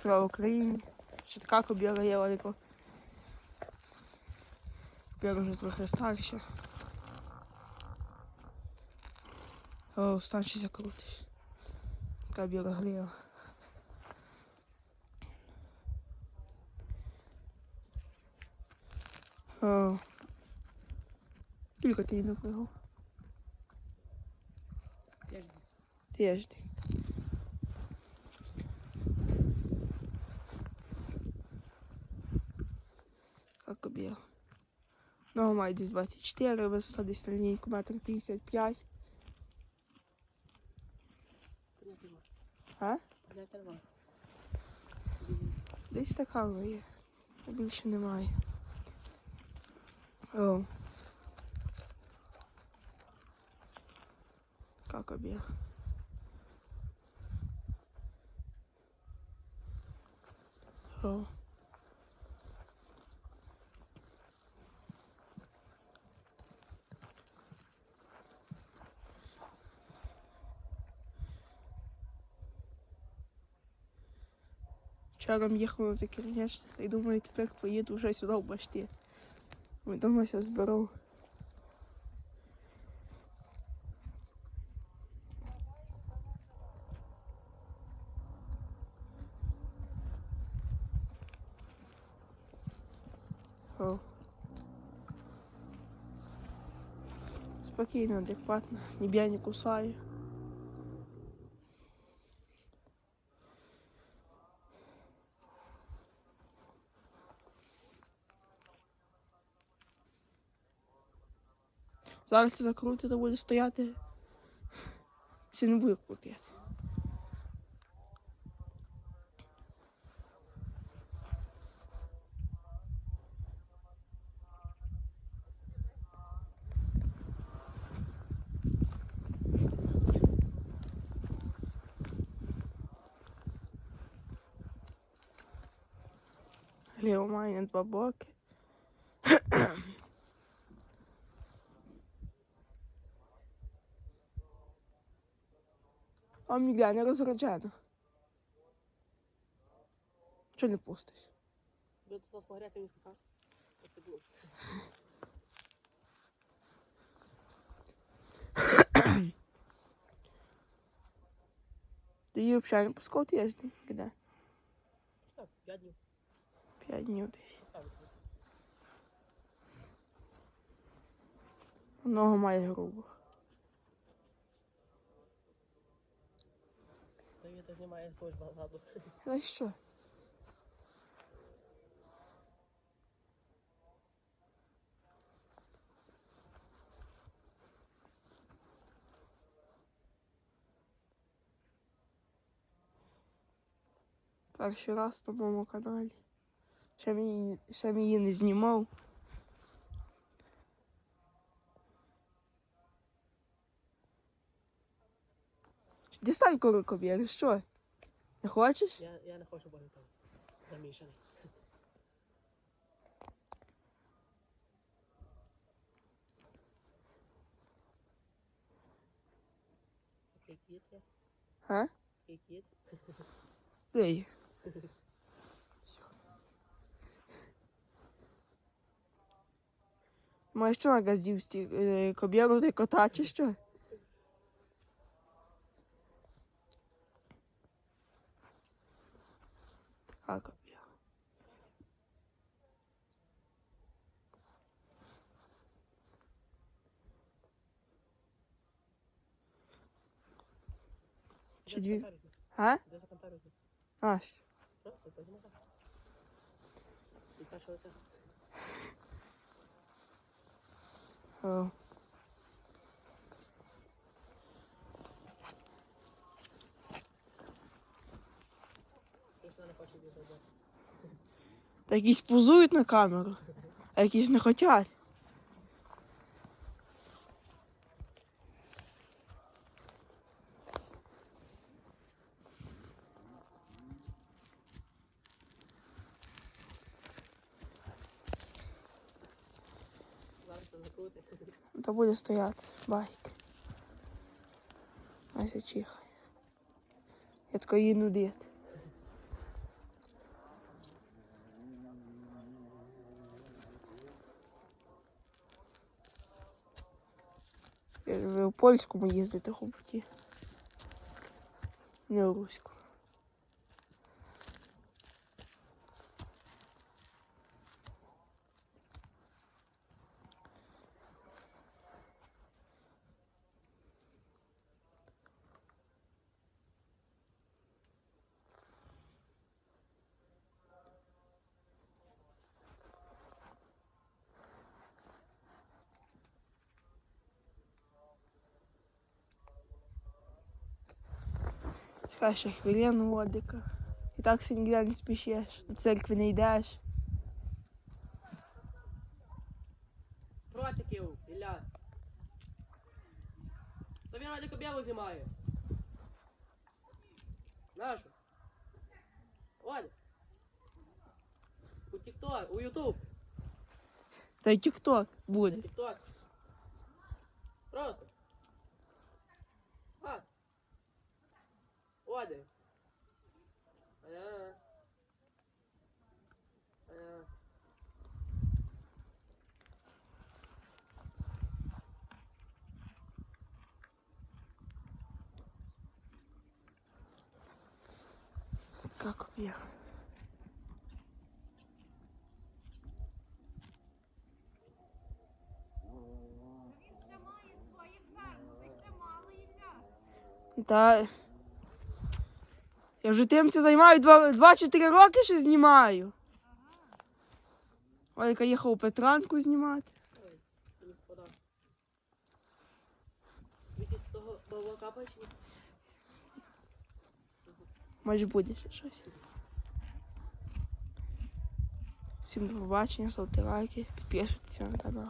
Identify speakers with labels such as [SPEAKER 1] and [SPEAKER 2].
[SPEAKER 1] Слава Україні! Ще така кобіла є велика. Кобіла вже трохи старша. О, станчися крутиш. Така біла гріва. О. Кілька ти її напрягав? Тиждень. Как обіг. Ну, має десь 24, висота десь на лінійку, метр 55. А? Десь така є. Більше немає. О. Как обіг. О. Вчора їхала за Кирнячне і думаю, тепер поїду вже сюди в башті. Вдомася зберу. О. Спокійно, адекватно, ні б'я, ні кусає. Зараз це закрутити, буде стояти. Це не буде крутити. Ліво має два боки. А мігля не розроджена. Чого не пустиш?
[SPEAKER 2] Ви тут нас погряти не скакав? Оце було.
[SPEAKER 1] Ти її взагалі не пускав тиждень? Де?
[SPEAKER 2] Став, п'ять днів.
[SPEAKER 1] П'ять днів десь.
[SPEAKER 2] Ставити.
[SPEAKER 1] Має грубо.
[SPEAKER 2] Та він то знімає свою багато.
[SPEAKER 1] Та й що? Перший раз на моєму каналі. Ще мені, ще мені її не знімав. Дістань корокобір, що? Не хочеш?
[SPEAKER 2] Я, я не хочу бути там замішаний.
[SPEAKER 1] А? Ей. Маєш що на газдівсті? Е, Кобєру ти кота чи що? Така кобєра. Чи дві? А?
[SPEAKER 2] Де закантарити?
[SPEAKER 1] А, що?
[SPEAKER 2] Просто познімати. І перше оце.
[SPEAKER 1] О.
[SPEAKER 2] Просто не хочу бігати.
[SPEAKER 1] Та якісь позують на камеру, а якісь не хочуть. Та буде стояти байк. Ася чихає. Я тако її нудить. У польському їздити хоботі. Не у руську. Чекай ще хвилину водика. І так си ніде не спішиш. До церкви не йдеш.
[SPEAKER 2] Ротиків, Ілля. То він ради кобєву знімає. Нашу. Оля. У TikTok, у YouTube.
[SPEAKER 1] Та й тік-ток буде.
[SPEAKER 2] TikTok. Просто. А. Оля. Аня. Аня.
[SPEAKER 1] Така копія.
[SPEAKER 3] Він ще має своє ферму, ви ще мали Ілля.
[SPEAKER 1] Та. Я вже тим це займаю 2-4 роки ще знімаю. Олька їхав у Петранку знімати.
[SPEAKER 2] Ой?
[SPEAKER 1] Може буде ще щось. Всім до побачення, ставте лайки, підписуйтесь на канал.